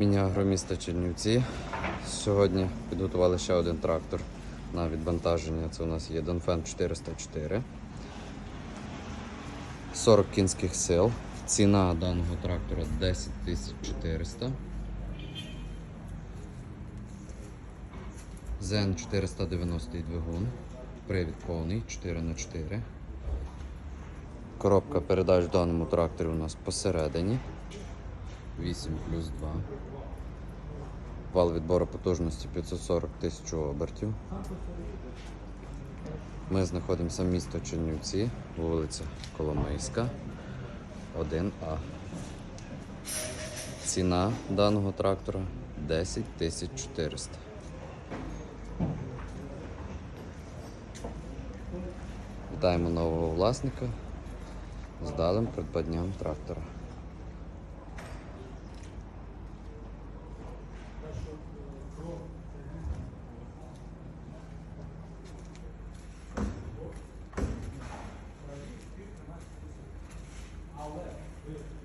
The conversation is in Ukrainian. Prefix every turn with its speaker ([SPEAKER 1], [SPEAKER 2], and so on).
[SPEAKER 1] Міні-агро міста Чернівці. Сьогодні підготували ще один трактор на відвантаження. Це у нас є Донфен 404. 40 кінських сил. Ціна даного трактора 10 400. Зен 490 двигун. Привід повний 4х4. Коробка передач в даному тракторі у нас посередині. 8 плюс 2. Вал відбору потужності 540 тисяч обертів. Ми знаходимося в місто Чернівці, вулиця Коломийська, 1А. Ціна даного трактора 10 тисяч 400. Вітаємо нового власника з далим придбанням трактора. I'll let.